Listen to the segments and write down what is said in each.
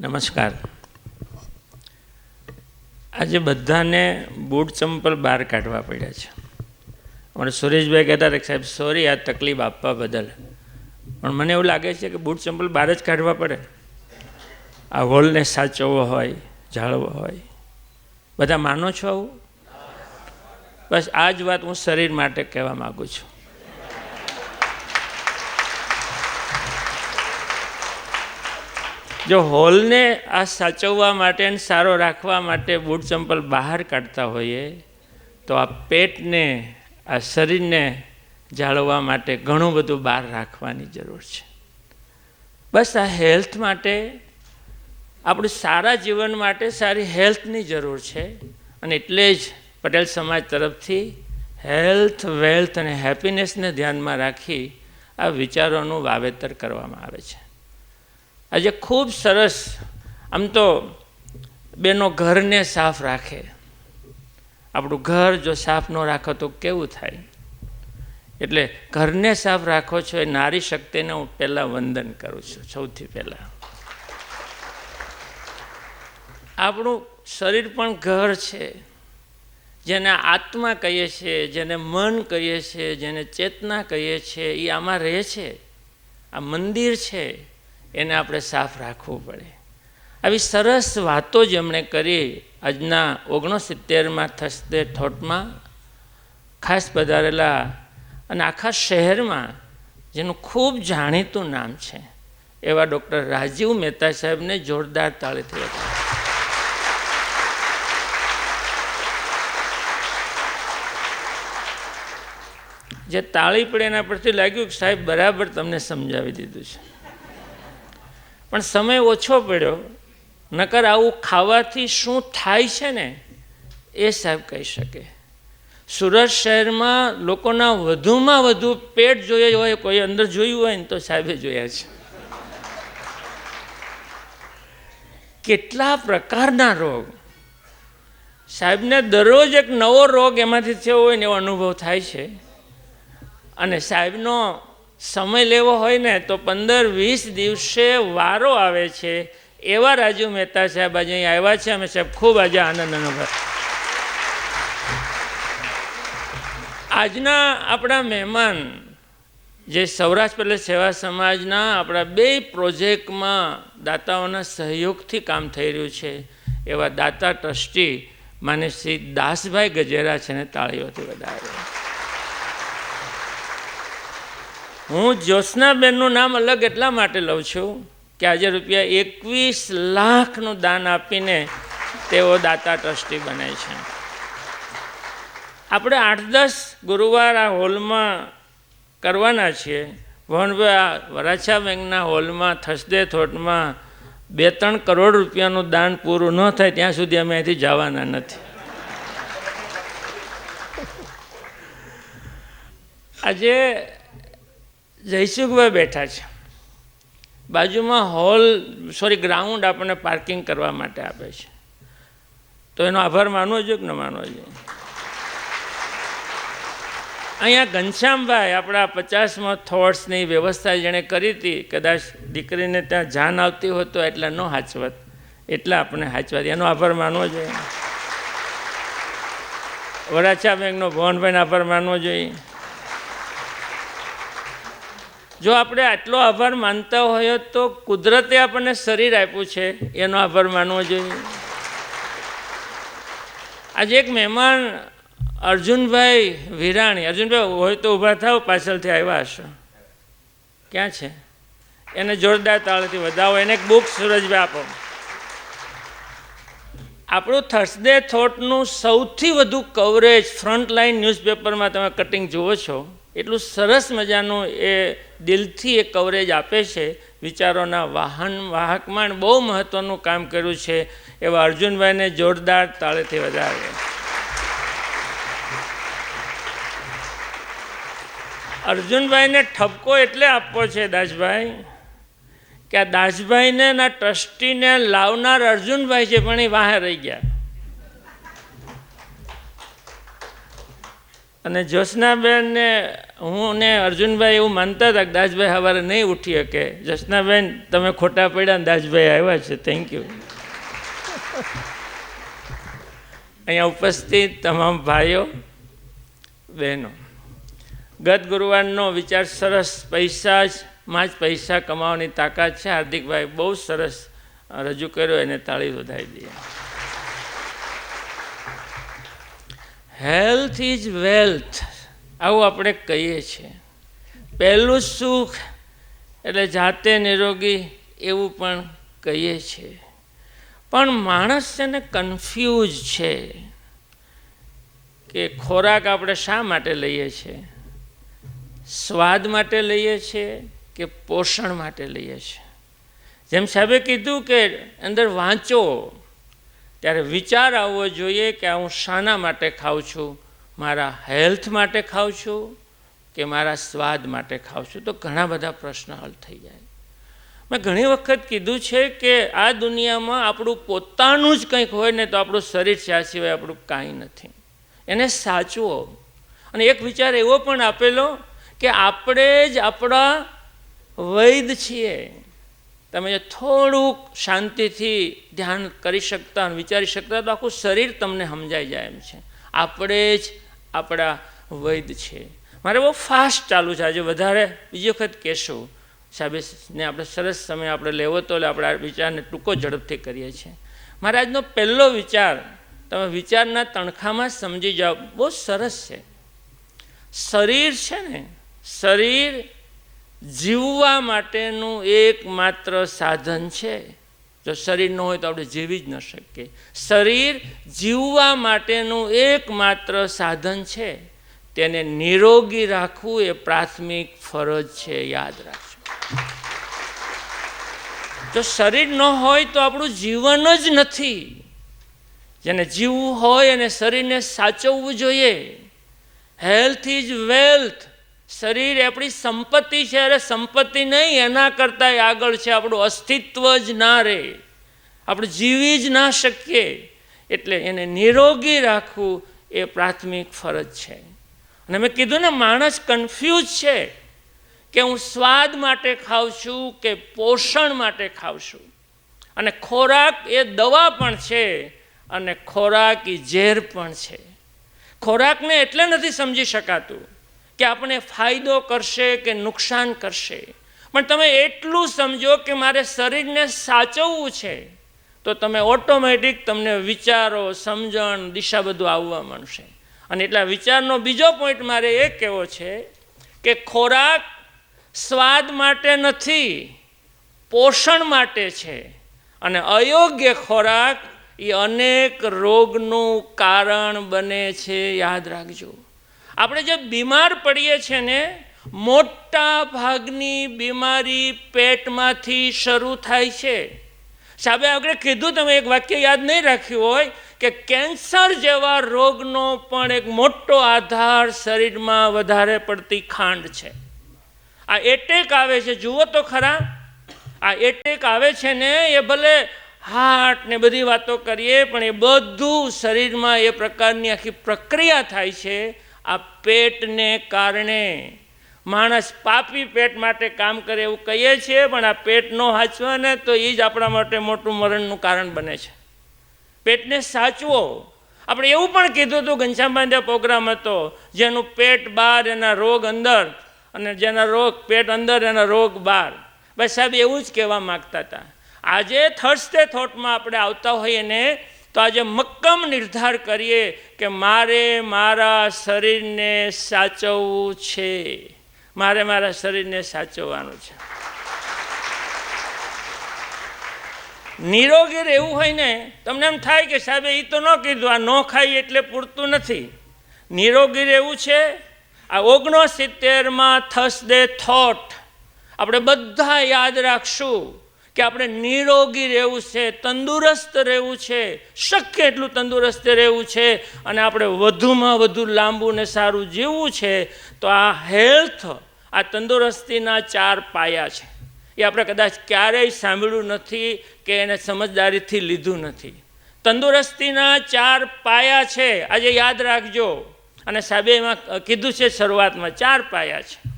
નમસ્કાર. આજે બધાને બૂટ ચંપલ બહાર કાઢવા પડ્યા છે. અમારે સુરેશભાઈ કહેતા હતા સાહેબ સોરી આ તકલીફ આપવા બદલ. પણ મને એવું લાગે છે કે બૂટ ચંપલ બહાર જ કાઢવા પડે. આ હોલને સાચવવો હોય, જાળવવો હોય. બધા માનો છો આવું? બસ આ જ વાત હું શરીર માટે કહેવા માગું છું. જો હોલને આ સાચવવા માટે અને સારો રાખવા માટે બૂટ ચંપલ બહાર કાઢતા હોઈએ, તો આ પેટને, આ શરીરને જાળવવા માટે ઘણું બધું બહાર રાખવાની જરૂર છે. બસ આ હેલ્થ માટે, આપણું સારા જીવન માટે સારી હેલ્થની જરૂર છે. અને એટલે જ પટેલ સમાજ તરફથી હેલ્થ, વેલ્થ અને હેપીનેસને ધ્યાનમાં રાખી આ વિચારોનું વાવેતર કરવામાં આવે છે. આજે ખૂબ સરસ, આમ તો બેનો ઘરને સાફ રાખે. આપણું ઘર જો સાફ ન રાખો તો કેવું થાય? એટલે ઘરને સાફ રાખો છો એ નારી શક્તિને હું પહેલાં વંદન કરું છું, સૌથી પહેલાં. આપણું શરીર પણ ઘર છે. જેને આત્મા કહીએ છીએ, જેને મન કહીએ છીએ, જેને ચેતના કહીએ છીએ, એ આમાં રહે છે. આ મંદિર છે. એને આપણે સાફ રાખવું પડે. આવી સરસ વાતો જ એમણે કરી આજના ઓગણસિત્તેરમાં થસદે થોટમાં ખાસ પધારેલા અને આખા શહેરમાં જેનું ખૂબ જાણીતું નામ છે. એવા ડૉક્ટર રાજીવ મહેતા સાહેબને જોરદાર તાળીથી હતા. જે તાળી પડે એના પરથી લાગ્યું કે સાહેબ બરાબર તમને સમજાવી દીધું છે. પણ સમય ઓછો પડ્યો. નકર આવું ખાવાથી શું થાય છે ને? એ સાહેબ કહી શકે. સુરત શહેરમાં લોકોના વધુમાં વધુ પેટ જોઈએ હોય, કોઈ અંદર જોયું હોય ને તો સાહેબે જોયા છે. કેટલા પ્રકારના રોગ. સાહેબને દરરોજ એક નવો રોગ એમાંથી થયો હોય ને એવો અનુભવ થાય છે. અને સાહેબનો સમય લેવો હોય ને તો પંદર વીસ દિવસે વારો આવે છે. એવા રાજુ મહેતા સાહેબ આજે અહીં આવ્યા છે. અમે સાહેબ ખૂબ આજે આનંદ અનુભવ આજના આપણા મહેમાન જે સૌરાષ્ટ્ર પ્રદેશ સેવા સમાજના આપણા બે પ્રોજેક્ટમાં દાતાઓના સહયોગથી કામ થઈ રહ્યું છે. એવા દાતા ટ્રસ્ટી માને શ્રી દાસભાઈ ગજેરા છે ને તાળીઓથી વધારે. હું જ્યોત્સનાબેનનું નામ અલગ એટલા માટે લઉં છું કે આજે રૂપિયા એકવીસ લાખનું દાન આપીને તેઓ દાતા ટ્રસ્ટી બને છે. આપણે આઠ દસ ગુરુવાર આ હોલમાં કરવાના છીએ. ભવનભાઈ આ વરાછા બેંકના હોલમાં થસદે થોટમાં બે ત્રણ કરોડ રૂપિયાનું દાન પૂરું ન થાય ત્યાં સુધી અમે અહીંથી જવાના નથી. આજે જયસુખભાઈ બેઠા છે. બાજુમાં હોલ સોરી ગ્રાઉન્ડ આપણને પાર્કિંગ કરવા માટે આપે છે. તો એનો આભાર માનવો જોઈએ કે ન માનવો જોઈએ? અહીંયા ઘનશ્યામભાઈ આપણા પચાસમાં થોટ્સની વ્યવસ્થા જેણે કરી હતી, કદાચ દીકરીને ત્યાં જાન આવતી હોત તો એટલા ન હાચવત, એટલા આપણે હાચવત. એનો આભાર માનવો જોઈએ. વરાછા બેંકનો ભવનભાઈનો આભાર માનવો જોઈએ. જો આપણે આટલો આભાર માનતા હોઈએ તો કુદરતે આપણને શરીર આપ્યું છે, એનો આભાર માનવો જોઈએ. આજે એક મહેમાન અર્જુનભાઈ વિરાણી, અર્જુનભાઈ હોય તો ઊભા થાવ, પાછળથી આવ્યા હશો. ક્યાં છે? એને જોરદાર તાળથી વધાવો, એને એક બુક સુરજભાઈ આપો. આપણું થર્સડે થોટનું સૌથી વધુ કવરેજ ફ્રન્ટ લાઇન ન્યૂઝપેપરમાં તમે કટિંગ જુઓ છો, એટલું સરસ મજાનું એ દિલથી એ કવરેજ આપે છે. વિચારોના વાહન વાહકમાં બહુ મહત્ત્વનું કામ કર્યું છે. એવા અર્જુનભાઈને જોરદાર તાળેથી વધારે. અર્જુનભાઈને ઠપકો એટલે આપવો છે દાસભાઈ. કે આ દાસભાઈને ના ટ્રસ્ટીને લાવનાર અર્જુનભાઈ છે, પણ એ વાહે રહી ગયા. અને જ્યોત્સનાબેનને હું ને અર્જુનભાઈ એવું માનતા હતા કે દાસભાઈ સવારે નહીં ઉઠી શકે. જ્યોત્સનાબેન, તમે ખોટા પડ્યા ને દાસભાઈ આવ્યા છે થેન્ક યુ અહીંયા ઉપસ્થિત તમામ ભાઈઓ, બહેનો. ગત ગુરુવારનો વિચાર સરસ પૈસા જ માં જ પૈસા કમાવાની તાકાત છે. હાર્દિકભાઈ બહુ સરસ રજૂ કર્યો, એને તાળી વધારી દઈએ. હેલ્થ ઇઝ વેલ્થ આવું આપણે કહીએ છીએ. પહેલું સુખ એટલે જાતે નિરોગી એવું પણ કહીએ છીએ. પણ માણસ છે ને કન્ફ્યુઝ છે કે ખોરાક આપણે શા માટે લઈએ છીએ? સ્વાદ માટે લઈએ છીએ? કે પોષણ માટે લઈએ છીએ. જેમ સાહેબે કીધું કે અંદર વાંચો, ત્યારે વિચાર આવવો જોઈએ કે હું શાના માટે ખાઉં છું, મારા હેલ્થ માટે ખાઉં છું કે મારા સ્વાદ માટે ખાઉં છું. તો ઘણા બધા પ્રશ્ન હલ થઈ જાય. મેં ઘણી વખત કીધું છે કે આ દુનિયામાં આપણું પોતાનું જ કંઈક હોય ને તો આપણું શરીર છે સિવાય આપણું કાંઈ નથી. એને સાચવો. અને એક વિચાર એવો પણ આપેલો કે આપણે જ આપણા વૈદ છીએ. તમે થોડુંક શાંતિથી ધ્યાન કરી શકતા અને વિચારી શકતા તો આખું શરીર તમને સમજાઈ જાય એમ છે. આપણે જ આપણા વૈદ છે મારે બહુ ફાસ્ટ ચાલુ છે. આજે વધારે બીજી વખત કહેશું. સાહેબને આપણે સરસ સમય આપણે લેવો તો એટલે આપણે આ વિચારને ટૂંકો ઝડપથી કરીએ છીએ. મારે આજનો પહેલો વિચાર, તમે વિચારના તણખામાં સમજી જાઓ, બહુ સરસ છે. શરીર છે ને, શરીર જીવવા માટેનું એકમાત્ર સાધન છે. જો શરીર ન હોય તો આપણે જીવી જ ન શકીએ. શરીર જીવવા માટેનું એકમાત્ર સાધન છે. તેને નિરોગી રાખવું એ પ્રાથમિક ફરજ છે, યાદ રાખજો. જો શરીર ન હોય તો આપણું જીવન જ નથી. જેને જીવવું હોય અને શરીરને સાચવવું જોઈએ. હેલ્થ ઇઝ વેલ્થ શરીર આપણી સંપત્તિ છે, અરે સંપત્તિ નહીં, એના કરતાં આગળ છે, આપણું અસ્તિત્વ જ ના રહે. આપણે જીવી જ ના શકીએ. એટલે એને નિરોગી રાખવું એ પ્રાથમિક ફરજ છે. અને મેં કીધું ને, માણસ કન્ફ્યુઝ છે કે હું સ્વાદ માટે ખાઉં છું કે પોષણ માટે ખાઉં છું. અને ખોરાક એ દવા પણ છે અને ખોરાક એ ઝેર પણ છે. ખોરાકને એટલે નથી સમજી શકાતું. કે આપણે ફાયદો કરશે કે નુકસાન કરશે. પણ તમે એટલું સમજો કે મારે શરીરને સાચવવું છે, તો તમે ઓટોમેટિક તમને વિચારો, સમજણ, દિશા બધું આવવા માંડશે. અને એટલા વિચારનો બીજો પોઈન્ટ મારે એ કહેવો છે કે ખોરાક સ્વાદ માટે નથી, પોષણ માટે છે. અને અયોગ્ય ખોરાક એ અનેક રોગનું કારણ બને છે. યાદ રાખજો. આપણે જે બીમાર પડીએ છીએ ને, મોટા ભાગની બીમારી પેટમાંથી શરૂ થાય છે. સાહેબે આગળ કીધું, તમે એક વાક્ય યાદ નહીં રાખ્યું હોય, કે કેન્સર જેવા રોગનો પણ એક મોટો આધાર શરીરમાં વધારે પડતી ખાંડ છે. આ એટેક આવે છે, જુઓ તો ખરા. આ એટેક આવે છે ને, એ ભલે હાર્ટ ને બધી વાતો કરીએ, પણ એ બધું શરીરમાં એ પ્રકારની આખી પ્રક્રિયા થાય છે આ પેટને કારણે માણસ પાપી પેટ માટે કામ કરે એવું કહીએ છીએ, પણ આ પેટ ન સાચવે ને તો એ જ આપણા માટે મોટું મરણનું કારણ બને છે. પેટને સાચવો. આપણે એવું પણ કીધું હતું બાંધ્યા પ્રોગ્રામ હતો, જેનું પેટ બહાર એના રોગ અંદર, અને જેના રોગ પેટ અંદર, એના રોગ બહાર બસ સાહેબ એવું જ કહેવા માગતા હતા. આજે થર્સડે થોટમાં આપણે આવતા હોઈએ ને તો આજે મક્કમ નિર્ધાર કરીએ કે મારે મારા શરીરને સાચવવું છે. મારે મારા શરીરને સાચવવાનું છે. નિરોગી રહેવું હોય ને, તમને એમ થાય કે સાહેબે એ તો ન કીધું, આ ન ખાઈ એટલે પૂરતું નથી. નિરોગી રહેવું છે, આ ઓગણસિત્તેરમાં થર્સડે થોટ આપણે બધા યાદ રાખશું. કે આપણે નિરોગી રહેવું છે, તંદુરસ્ત રહેવું છે, શક્ય એટલું તંદુરસ્ત રહેવું છે અને આપણે વધુમાં વધુ લાંબુ ને સારું જીવવું છે, તો આ હેલ્થ, આ તંદુરસ્તીના ચાર પાયા છે. એ આપણે કદાચ ક્યારેય સાંભળ્યું નથી કે એને સમજદારીથી લીધું નથી. તંદુરસ્તીના ચાર પાયા છે, આજે યાદ રાખજો. અને સાહેબે એમાં કીધું છે શરૂઆતમાં, ચાર પાયા છે.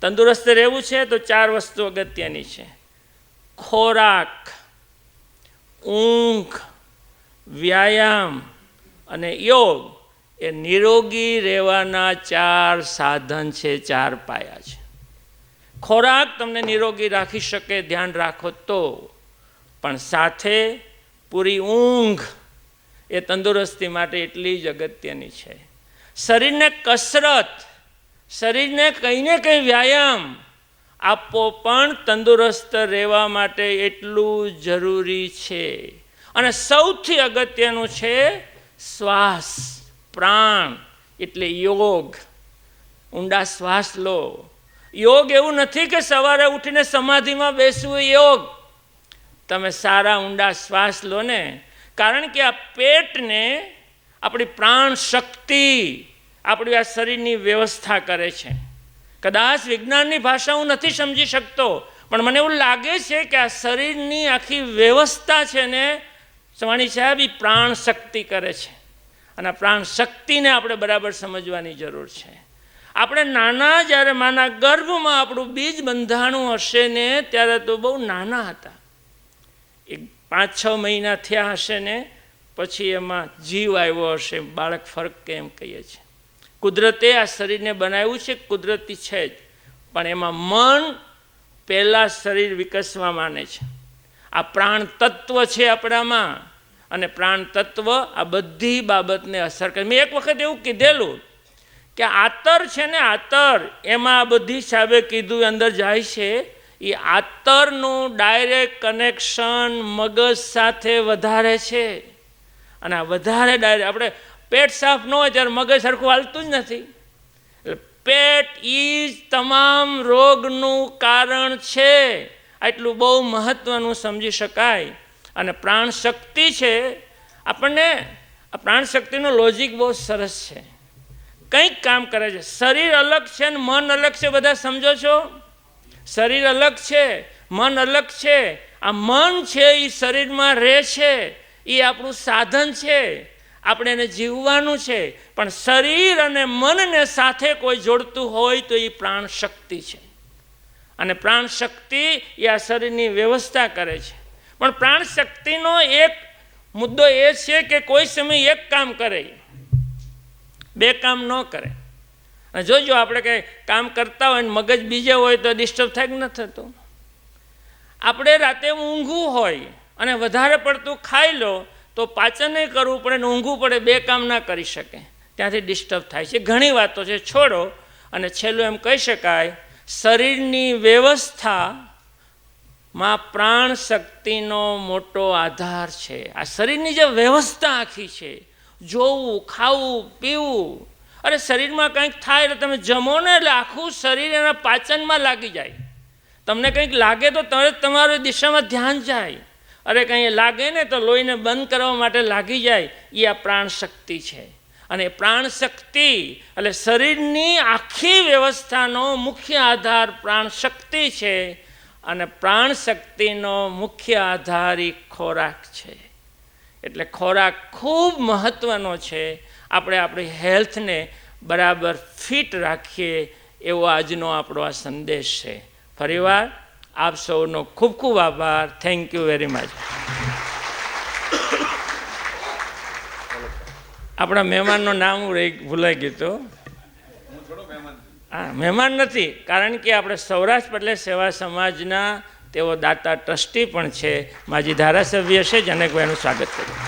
તંદુરસ્ત રહેવું છે તો ચાર વસ્તુ અગત્યની છે. ખોરાક, ઊંઘ, વ્યાયામ અને યોગ એ નિરોગી રહેવાના ચાર સાધન છે, ચાર પાયા છે. ખોરાક તમને નિરોગી રાખી શકે, ધ્યાન રાખો તો. પણ સાથે પૂરી ઊંઘ એ તંદુરસ્તી માટે એટલી જ અગત્યની છે. શરીરને કસરત, શરીરને કંઈ ને કંઈ વ્યાયામ આપવો પણ તંદુરસ્ત રહેવા માટે એટલું જરૂરી છે. અને સૌથી અગત્યનું છે શ્વાસ, પ્રાણ એટલે યોગ. ઊંડા શ્વાસ લો. યોગ એવું નથી કે સવારે ઉઠીને સમાધિમાં બેસવું યોગ. તમે સારા ઊંડા શ્વાસ લો ને. કારણ કે આ પેટને આપણી પ્રાણ શક્તિ, આપણી આ શરીરની વ્યવસ્થા કરે છે. કદાચ વિજ્ઞાનની ભાષા હું નથી સમજી શકતો, પણ મને એવું લાગે છે કે આ શરીરની આખી વ્યવસ્થા છે ને, સવાણી સાહેબ એ પ્રાણ શક્તિ કરે છે. અને પ્રાણ શક્તિને આપણે બરાબર સમજવાની જરૂર છે. આપણે નાના, જ્યારે માના ગર્ભમાં આપણું બીજ બંધાણું હશે ને, ત્યારે તો બહુ નાના હતા. એક પાંચ છ મહિના થયા હશે ને, પછી એમાં જીવ આવ્યો હશે, બાળક ફરક કેમ કહીએ છીએ કુદરતે આ શરીરને બનાવ્યું છે, કુદરતી છે જ. પણ એમાં મન પહેલાં શરીર વિકસવા માને છે. આ પ્રાણ તત્વ છે આપણામાં, અને પ્રાણ તત્વ આ બધી બાબતને અસર કરે. મેં એક વખત એવું કીધેલું કે આતર છે ને આતર, એમાં આ બધી સાહેબે કીધું અંદર જાય છે એ આતરનું ડાયરેક્ટ કનેક્શન મગજ સાથે વધારે છે. અને આ વધારે ડાયરેક્ટ આપણે પેટ સાફ ન હોય ત્યારે મગજ સરખું હાલતું જ નથી. એટલે પેટ એ તમામ રોગનું કારણ છે. આટલું બહુ મહત્ત્વનું સમજી શકાય. અને પ્રાણ શક્તિ છે. આપણને આ પ્રાણ શક્તિનો લોજિક બહુ સરસ છે. કંઈક કામ કરે છે. શરીર અલગ છે ને મન અલગ છે બધા સમજો છો? શરીર અલગ છે, મન અલગ છે. આ મન છે એ શરીરમાં રહે છે. એ આપણું સાધન છે. આપણે એને જીવવાનું છે, પણ શરીર અને મનને સાથે કોઈ જોડતું હોય તો એ પ્રાણ શક્તિ છે. અને પ્રાણ શક્તિ એ આ શરીરની વ્યવસ્થા કરે છે. પણ પ્રાણ શક્તિનો એક મુદ્દો એ છે કે કોઈ સમય એક કામ કરે બે કામ ન કરે. અને જોજો આપણે કંઈ કામ કરતા હોય ને મગજ બીજે હોય તો ડિસ્ટર્બ થાય કે ન થતું આપણે રાતે ઊંઘવું હોય અને વધારે પડતું ખાઈ લો તો પાચન કરવું પડે ને ઊંઘવું પડે, બે કામ ના કરી શકે. ત્યાંથી ડિસ્ટર્બ થાય છે. ઘણી વાતો છે, છોડો. અને છેલ્લું એમ કહી શકાય, શરીરની વ્યવસ્થામાં પ્રાણ શક્તિનો મોટો આધાર છે. આ શરીરની જે વ્યવસ્થા આખી છે, જોવું, ખાવું, પીવું. અરે શરીરમાં કંઈક થાય એટલે તમે જમો ને એટલે આખું શરીર એના પાચનમાં લાગી જાય. તમને કંઈક લાગે તો તરત તમારી દિશામાં ધ્યાન જાય. અરે કંઈ લાગે ને તો લોહીને બંધ કરવા માટે લાગી જાય. એ આ પ્રાણ શક્તિ છે. અને પ્રાણ શક્તિ એટલે શરીરની આખી વ્યવસ્થાનો મુખ્ય આધાર પ્રાણ શક્તિ છે અને પ્રાણ શક્તિનો મુખ્ય આધાર એ ખોરાક છે. એટલે ખોરાક ખૂબ મહત્ત્વનો છે. આપણે આપણી હેલ્થને બરાબર ફિટ રાખીએ એવો આજનો આપણો આ સંદેશ છે. ફરીવાર આપ સૌનો ખૂબ ખૂબ આભાર. થેન્ક યુ વેરી મચ આપણા મહેમાનનું નામ ભૂલાઈ ગયું તો હા, મહેમાન નથી, કારણ કે આપણે સૌરાષ્ટ્ર પટેલ સેવા સમાજના તેઓ દાતા ટ્રસ્ટી પણ છે. માજી ધારાસભ્ય છે, જનકભાઈનું સ્વાગત કર્યું